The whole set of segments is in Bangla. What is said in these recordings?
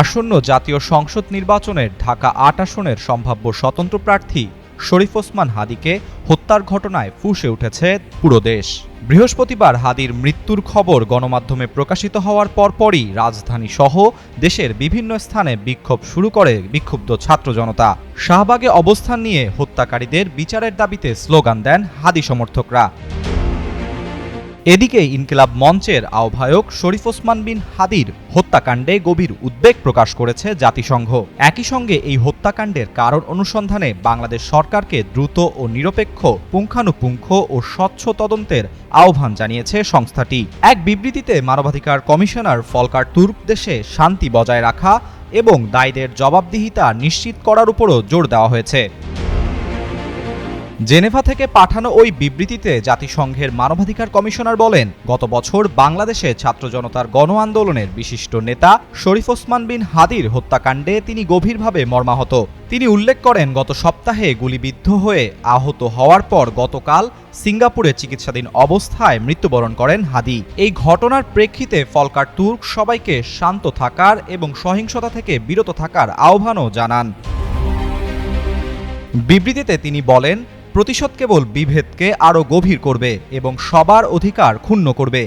আসন্ন জাতীয় সংসদ নির্বাচনের ঢাকা আট আসনের সম্ভাব্য স্বতন্ত্র প্রার্থী শরীফ ওসমান হাদিকে হত্যার ঘটনায় ফুঁসে উঠেছে পুরো দেশ। বৃহস্পতিবার হাদির মৃত্যুর খবর গণমাধ্যমে প্রকাশিত হওয়ার পরপরই রাজধানী সহ দেশের বিভিন্ন স্থানে বিক্ষোভ শুরু করে বিক্ষুব্ধ ছাত্র জনতা। শাহবাগে অবস্থান নিয়ে হত্যাকারীদের বিচারের দাবিতে স্লোগান দেন হাদি সমর্থকরা। এদিকে ইনকিলাব মঞ্চের আহ্বায়ক শরীফ ওসমান বিন হাদির হত্যাকাণ্ডে গভীর উদ্বেগ প্রকাশ করেছে জাতিসংঘ। একই সঙ্গে এই হত্যাকাণ্ডের কারণ অনুসন্ধানে বাংলাদেশ সরকারকে দ্রুত ও নিরপেক্ষ, পুঙ্খানুপুঙ্খ ও স্বচ্ছ তদন্তের আহ্বান জানিয়েছে সংস্থাটি। এক বিবৃতিতে মানবাধিকার কমিশনার ফলকার তুর্ক দেশে শান্তি বজায় রাখা এবং দায়ীদের জবাবদিহিতা নিশ্চিত করার উপরও জোর দেওয়া হয়েছে। জেনেভা থেকে পাঠানো ওই বিবৃতিতে জাতিসংঘের মানবাধিকার কমিশনার বলেন, গত বছর বাংলাদেশে ছাত্র জনতার গণ আন্দোলনের বিশিষ্ট নেতা শরীফ ওসমান বিন হাদির হত্যাকাণ্ডে তিনি গভীরভাবে মর্মাহত। তিনি উল্লেখ করেন, গত সপ্তাহে গুলিবিদ্ধ হয়ে আহত হওয়ার পর গতকাল সিঙ্গাপুরে চিকিৎসাধীন অবস্থায় মৃত্যুবরণ করেন হাদি। এই ঘটনার প্রেক্ষিতে ফলকার তুর্ক সবাইকে শান্ত থাকার এবং সহিংসতা থেকে বিরত থাকার আহ্বানও জানান। বিবৃতিতে তিনি বলেন প্রতিশোধ কেবল বিভেদকে আরও গভীর করবে এবং সবার অধিকার ক্ষুণ্ণ করবে।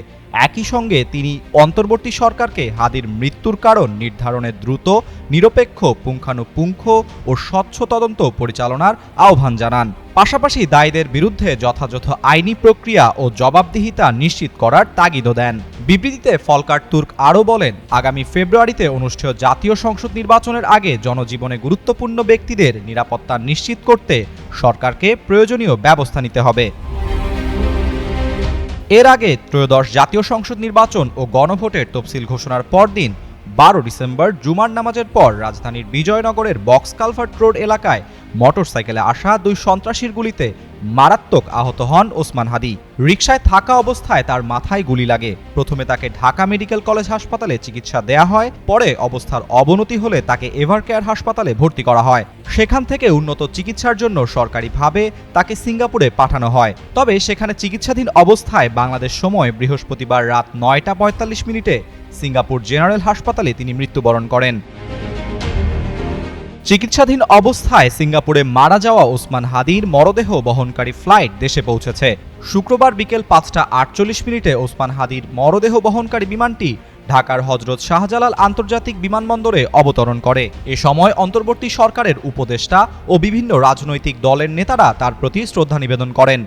একই সঙ্গে তিনি অন্তর্বর্তী সরকারকে হাদির মৃত্যুর কারণ নির্ধারণে দ্রুত, নিরপেক্ষ, পুঙ্খানুপুঙ্খ ও স্বচ্ছ তদন্ত পরিচালনার আহ্বান জানান। পাশাপাশি দায়ীদের বিরুদ্ধে যথাযথ আইনি প্রক্রিয়া ও জবাবদিহিতা নিশ্চিত করার তাগিদও দেন। বিবৃতিতে ফলকার তুর্ক আরও বলেন, আগামী ফেব্রুয়ারিতে অনুষ্ঠেয় জাতীয় সংসদ নির্বাচনের আগে জনজীবনে গুরুত্বপূর্ণ ব্যক্তিদের নিরাপত্তা নিশ্চিত করতে সরকারকে প্রয়োজনীয় ব্যবস্থা নিতে হবে। এর আগে ত্রয়োদশ জাতীয় সংসদ নির্বাচন ও গণভোটের তফসিল ঘোষণার পরদিন বারো ডিসেম্বর জুমার নামাজের পর রাজধানীর বিজয়নগরের বক্স কালভার্ট রোড এলাকায় মোটরসাইকেলে আসা দুই সন্ত্রাসীর গুলিতে মারাত্মক আহত হন ওসমান হাদি। রিকশায় থাকা অবস্থায় তার মাথায় গুলি লাগে। প্রথমে তাকে ঢাকা মেডিকেল কলেজ হাসপাতালে চিকিৎসা দেয়া হয়, পরে অবস্থার অবনতি হলে তাকে এভারকেয়ার হাসপাতালে ভর্তি করা হয়। সেখান থেকে উন্নত চিকিৎসার জন্য সরকারিভাবে তাকে সিঙ্গাপুরে পাঠানো হয়। তবে সেখানে চিকিৎসাধীন অবস্থায় বাংলাদেশ সময় বৃহস্পতিবার রাত নয়টা পঁয়তাল্লিশ মিনিটে সিঙ্গাপুর জেনারেল হাসপাতালে তিনি মৃত্যুবরণ করেন। চিকিৎসাধীন অবস্থায় সিঙ্গাপুরে মারা যাওয়া ওসমান হাদির মরদেহ বহনকারী ফ্লাইট দেশে পৌঁছেছে। শুক্রবার বিকেল পাঁচটা আটচল্লিশ মিনিটে ওসমান হাদির মরদেহ বহনকারী বিমানটি ঢাকার হজরত শাহজালাল আন্তর্জাতিক বিমানবন্দরে অবতরণ করে। এ সময় অন্তর্বর্তী সরকারের উপদেষ্টা ও বিভিন্ন রাজনৈতিক দলের নেতারা তার প্রতি শ্রদ্ধা নিবেদন করেন।